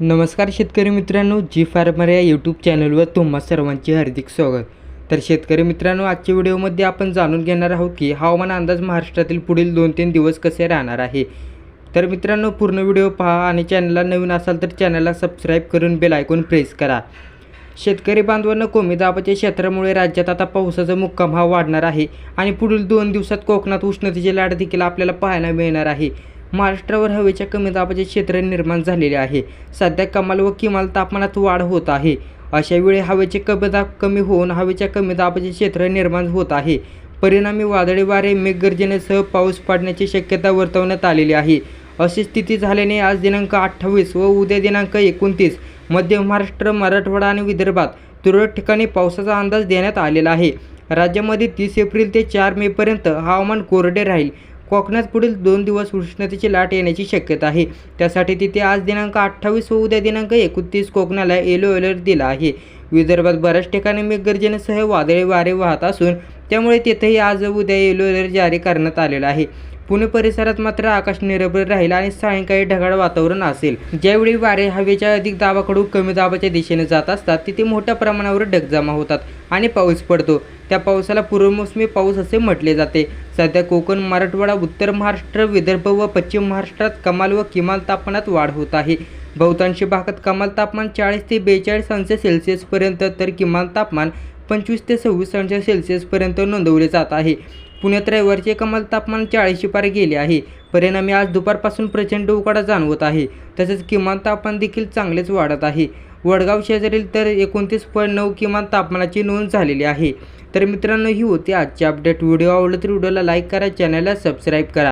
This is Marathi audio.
नमस्कार शेतकरी मित्रांनो जी फार्मर या यूट्यूब चॅनलवर तुम्हा सर्वांचे हार्दिक स्वागत. तर शेतकरी मित्रांनो आजच्या व्हिडिओमध्ये आपण जाणून घेणार आहोत की हवामान अंदाज महाराष्ट्रातील पुढील दोन तीन दिवस कसे राहणार आहे. तर मित्रांनो पूर्ण व्हिडिओ पहा आणि चॅनलला नवीन असाल तर चॅनलला सबस्क्राईब करून बेल आयकॉन प्रेस करा. शेतकरी बांधवांना कमी दाबाच्या क्षेत्रामुळे राज्यात आता पावसाचा मुक्काम हा वाढणार आहे आणि पुढील दोन दिवसात कोकणात उष्णतेची लाट देखील आपल्याला पाहायला मिळणार आहे. महाराष्ट्रावर हवेच्या कमी दाबाचे क्षेत्र निर्माण झालेले आहे. सध्या कमाल व किमान तापमानात वाढ होत आहे. अशा वेळी हवेचे कमी दाब कमी होऊन हवेच्या कमी दाबाचे क्षेत्र निर्माण होत आहे. परिणामी वादळी वारे मेघगर्जनेसह पाऊस पडण्याची शक्यता वर्तवण्यात आलेली आहे. अशी स्थिती झाल्याने आज दिनांक अठ्ठावीस व उद्या दिनांक एकोणतीस मध्य महाराष्ट्र मराठवाडा आणि विदर्भात तुरळक ठिकाणी पावसाचा अंदाज देण्यात आलेला आहे. राज्यामध्ये तीस एप्रिल ते चार मेपर्यंत हवामान कोरडे राहील. कोकणात पुढील दोन दिवस उष्णतेची लाट येण्याची शक्यता आहे. त्यासाठी तिथे आज दिनांक अठ्ठावीस व उद्या दिनांक एकोणतीस कोकणाला येलो अलर्ट दिला आहे. विदर्भात बऱ्याच ठिकाणी मेघगर्जनेसह वादळी वारे वाहत असून त्यामुळे तिथेही आज उद्या येलो अलर्ट जारी करण्यात आलेला आहे. पुणे परिसरात मात्र आकाश निरभ्र राहील आणि सायंकाळी ढगाळ वातावरण असेल. ज्यावेळी वारे हवेच्या अधिक दाबाकडून कमी दाबाच्या दिशेने जात असतात तिथे मोठ्या प्रमाणावर ढग जमा होतात आणि पाऊस पडतो. त्या पावसाला पूर्वमोसमी पाऊस असे म्हटले जाते. सध्या कोकण मराठवाडा उत्तर महाराष्ट्र विदर्भ व पश्चिम महाराष्ट्रात कमाल व किमान तापमानात वाढ होत आहे. बहुतांशी भागात कमाल तापमान चाळीस ते बेचाळीस अंश सेल्सिअसपर्यंत तर किमान तापमान पंचवीस ते सव्वीस अंश सेल्सिअसपर्यंत नोंदवले जात आहे. पुण्यात रविवारचे कमाल तापमान चाळीसशे पार गेले आहे. परिणामी आज दुपारपासून प्रचंड उकाडा जाणवत आहे. तसेच किमान तापमान देखील चांगलेच वाढत आहे. वडगाव शेजारील तर एकोणतीस पॉईंट नऊ किमान तापमानाची नोंद झालेली आहे. तर मित्रांनो ही होती आजची अपडेट व्हिडिओ आवडला तर व्हिडिओला लाईक करा चॅनलला सबस्क्राईब करा.